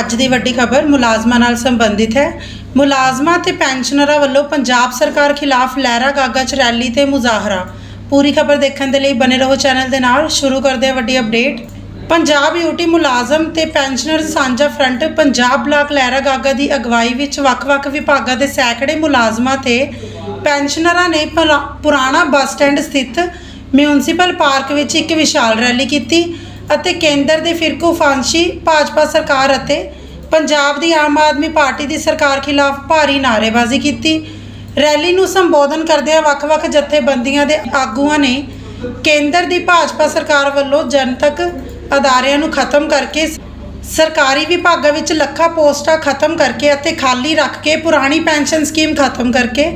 ਅੱਜ ਦੀ ਵੱਡੀ ਖਬਰ ਮੁਲਾਜ਼ਮਾਂ ਨਾਲ ਸੰਬੰਧਿਤ ਹੈ। ਮੁਲਾਜ਼ਮਾਂ ਤੇ ਪੈਨਸ਼ਨਰਾਂ ਵੱਲੋਂ ਪੰਜਾਬ ਸਰਕਾਰ ਖਿਲਾਫ ਲਹਿਰਾ ਗਾਗਾ ਚ ਰੈਲੀ ਤੇ ਮੁਜ਼ਾਹਰਾ। ਪੂਰੀ ਖਬਰ ਦੇਖਣ ਦੇ ਲਈ ਬਨੇ ਰਹੋ ਚੈਨਲ ਦੇ ਨਾਲ। ਸ਼ੁਰੂ ਕਰਦੇ ਹਾਂ ਵੱਡੀ ਅਪਡੇਟ। ਪੰਜਾਬ ਯੂਟੀ ਮੁਲਾਜ਼ਮ ਤੇ ਪੈਨਸ਼ਨਰ ਸਾਂਝਾ ਫਰੰਟ ਪੰਜਾਬ ਬਲਾਕ ਲਹਿਰਾ ਗਾਗਾ ਦੀ ਅਗਵਾਈ ਵਿੱਚ ਵੱਖ-ਵੱਖ ਵਿਭਾਗਾਂ ਦੇ ਸੈਂਕੜੇ ਮੁਲਾਜ਼ਮਾਂ ਤੇ ਪੈਨਸ਼ਨਰਾਂ ਨੇ ਪੁਰਾ- ਪੁਰਾਣਾ ਬੱਸ ਸਟੈਂਡ ਸਥਿਤ ਮਿਊਨਿਸਪਲ ਪਾਰਕ ਵਿੱਚ ਇੱਕ ਵਿਸ਼ਾਲ ਰੈਲੀ ਕੀਤੀ। ਅਤੇ ਕੇਂਦਰ ਦੇ ਫਿਰਕੂ ਫਾਂਸ਼ੀ ਭਾਜਪਾ ਸਰਕਾਰ ਅਤੇ ਪੰਜਾਬ ਦੀ ਆਮ ਆਦਮੀ ਪਾਰਟੀ ਦੀ ਸਰਕਾਰ ਖਿਲਾਫ ਭਾਰੀ ਨਾਅਰੇਬਾਜ਼ੀ ਕੀਤੀ। ਰੈਲੀ ਨੂੰ ਸੰਬੋਧਨ ਕਰਦਿਆਂ ਵੱਖ-ਵੱਖ ਜਥੇਬੰਦੀਆਂ ਦੇ ਆਗੂਆਂ ਨੇ ਕੇਂਦਰ ਦੀ ਭਾਜਪਾ ਸਰਕਾਰ ਵੱਲੋਂ ਜਨਤਕ ਅਦਾਰਿਆਂ ਨੂੰ ਖਤਮ ਕਰਕੇ ਸਰਕਾਰੀ ਵਿਭਾਗਾਂ ਵਿੱਚ ਲੱਖਾਂ ਪੋਸਟਾਂ ਖਤਮ ਕਰਕੇ ਅਤੇ ਖਾਲੀ ਰੱਖ ਕੇ ਪੁਰਾਣੀ ਪੈਨਸ਼ਨ ਸਕੀਮ ਖਤਮ ਕਰਕੇ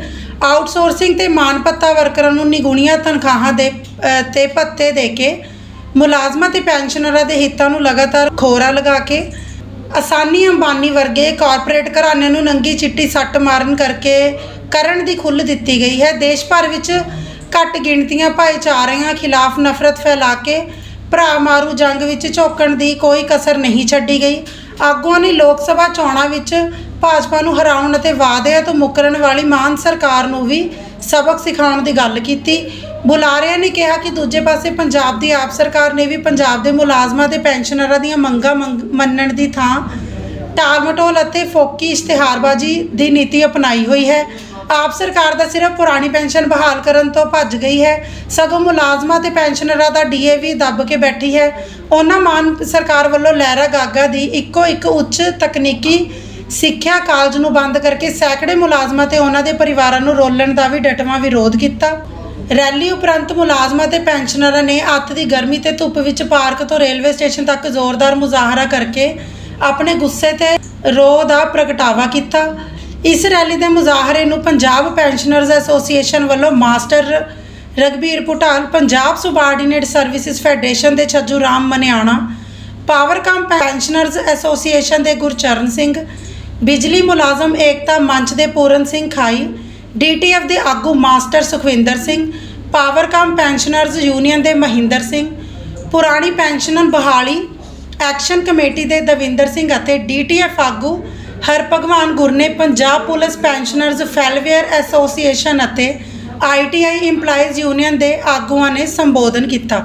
ਆਊਟਸੋਰਸਿੰਗ ਤੇ ਮਾਨਪੱਤਾ ਵਰਕਰਾਂ ਨੂੰ ਨਿਗੁਣੀਆਂ ਤਨਖਾਹਾਂ ਦੇ ਅ, ਤੇ ਭੱਤੇ ਦੇ ਕੇ ਮੁਲਾਜ਼ਮਾਂ ਤੇ ਪੈਨਸ਼ਨਰਾਂ ਦੇ ਹਿੱਤਾਂ ਨੂੰ ਲਗਾਤਾਰ ਖੋਰਾ ਲਗਾ ਕੇ ਆਸਾਨੀ ਅੰਬਾਨੀ ਵਰਗੇ ਕਾਰਪੋਰੇਟ ਘਰਾਣਿਆਂ ਨੂੰ ਨੰਗੀ ਚਿੱਟੀ ਸੱਟ ਮਾਰਨ ਕਰਕੇ ਕਰਨ ਦੀ ਖੁੱਲ੍ਹ ਦਿੱਤੀ ਗਈ ਹੈ। ਦੇਸ਼ ਭਰ ਵਿੱਚ ਘੱਟ ਗਿਣਤੀਆਂ ਭਾਈਚਾਰਿਆਂ ਖਿਲਾਫ ਨਫ਼ਰਤ ਫੈਲਾ ਕੇ ਭਰਾ ਮਾਰੂ ਜੰਗ ਵਿੱਚ ਝੋਕਣ ਦੀ ਕੋਈ ਕਸਰ ਨਹੀਂ ਛੱਡੀ ਗਈ। ਆਗੂਆਂ ਨੇ ਲੋਕ ਸਭਾ ਚੋਣਾਂ ਵਿੱਚ ਭਾਜਪਾ ਨੂੰ ਹਰਾਉਣ ਅਤੇ ਵਾਅਦਿਆਂ ਤੋਂ ਮੁੱਕਰਨ ਵਾਲੀ ਮਾਨ ਸਰਕਾਰ ਨੂੰ ਵੀ ਸਬਕ ਸਿਖਾਉਣ ਦੀ ਗੱਲ ਕੀਤੀ। ਬੁਲਾਰਿਆਂ ਨੇ ਕਿਹਾ ਕਿ ਦੂਜੇ ਪਾਸੇ ਪੰਜਾਬ ਦੀ ਆਪ ਸਰਕਾਰ ਨੇ ਵੀ ਪੰਜਾਬ ਦੇ ਮੁਲਾਜ਼ਮਾਂ ਤੇ ਪੈਨਸ਼ਨਰਾਂ ਦੀਆਂ ਮੰਗਾਂ ਮੰਗ- ਮੰਨਣ ਦੀ ਥਾਂ ਟਾਲਮਟੋਲ ਅਤੇ ਫੋਕੀ ਇਸ਼ਤਿਹਾਰਬਾਜ਼ੀ ਦੀ ਨੀਤੀ ਅਪਣਾਈ ਹੋਈ ਹੈ। ਆਪ ਸਰਕਾਰ ਦਾ ਸਿਰਫ ਪੁਰਾਣੀ ਪੈਨਸ਼ਨ ਬਹਾਲ ਕਰਨ ਤੋਂ ਭੱਜ ਗਈ ਹੈ। ਸਗੋਂ ਮੁਲਾਜ਼ਮਾਂ ਤੇ ਪੈਨਸ਼ਨਰਾਂ ਦਾ ਡੀਏ ਵੀ ਦੱਬ ਕੇ ਬੈਠੀ ਹੈ। ਉਹਨਾਂ ਮਾਨ ਸਰਕਾਰ ਵੱਲੋਂ ਲਹਿਰਾ ਗਾਗਾ ਦੀ ਇੱਕੋ ਇੱਕ ਉੱਚ ਤਕਨੀਕੀ ਸਿੱਖਿਆ ਕਾਲਜ ਨੂੰ ਬੰਦ ਕਰਕੇ ਸੈਂਕੜੇ ਮੁਲਾਜ਼ਮਾਂ ਤੇ ਉਹਨਾਂ ਦੇ ਪਰਿਵਾਰਾਂ ਨੂੰ ਰੋਲਣ ਦਾ ਵੀ ਡਟਵਾਂ ਵਿਰੋਧ ਕੀਤਾ। ਰੈਲੀ ਉਪਰੰਤ ਮੁਲਾਜ਼ਮਾਂ ਤੇ ਪੈਨਸ਼ਨਰਾਂ ਨੇ ਅੱਤ ਦੀ ਗਰਮੀ ਤੇ ਧੁੱਪ ਵਿੱਚ ਪਾਰਕ ਤੋਂ ਰੇਲਵੇ ਸਟੇਸ਼ਨ ਤੱਕ ਜ਼ੋਰਦਾਰ ਮੁਜ਼ਾਹਰਾ ਕਰਕੇ ਆਪਣੇ ਗੁੱਸੇ ਤੇ ਰੋਹ ਦਾ ਪ੍ਰਗਟਾਵਾ ਕੀਤਾ। ਇਸ ਰੈਲੀ ਦੇ ਮੁਜ਼ਾਹਰੇ ਨੂੰ ਪੰਜਾਬ ਪੈਨਸ਼ਨਰਜ਼ ਐਸੋਸੀਏਸ਼ਨ ਵੱਲੋਂ master Ragbir Bhutal Punjab subordinate services federation ਦੇ Chhajju Ram Maniana Powercom pensioners association ਦੇ ਗੁਰਚਰਨ ਸਿੰਘ, ਬਿਜਲੀ ਮੁਲਾਜ਼ਮ ਏਕਤਾ ਮੰਚ ਦੇ ਪੂਰਨ ਸਿੰਘ ਖਾਈ ਡੀਟੀਐਫ ਦੇ ਆਗੂ master Sukhwinder Singh Powercom pensioners union ਦੇ ਮਹਿੰਦਰ ਸਿੰਘ, ਪੁਰਾਣੀ ਪੈਨਸ਼ਨਰ ਬਹਾਲੀ, ਐਕਸ਼ਨ ਕਮੇਟੀ ਦੇ ਦਵਿੰਦਰ ਸਿੰਘ ਅਤੇ ਡੀਟੀਐਫ ਆਗੂ ਹਰਭਗਵਾਨ ਗੁਰ ਨੇ Punjab police pensioners welfare association ਅਤੇ ਆਈਟੀਆਈ EMPLOYEES ਯੂਨੀਅਨ ਦੇ ਆਗੂਆਂ ਨੇ ਸੰਬੋਧਨ ਕੀਤਾ।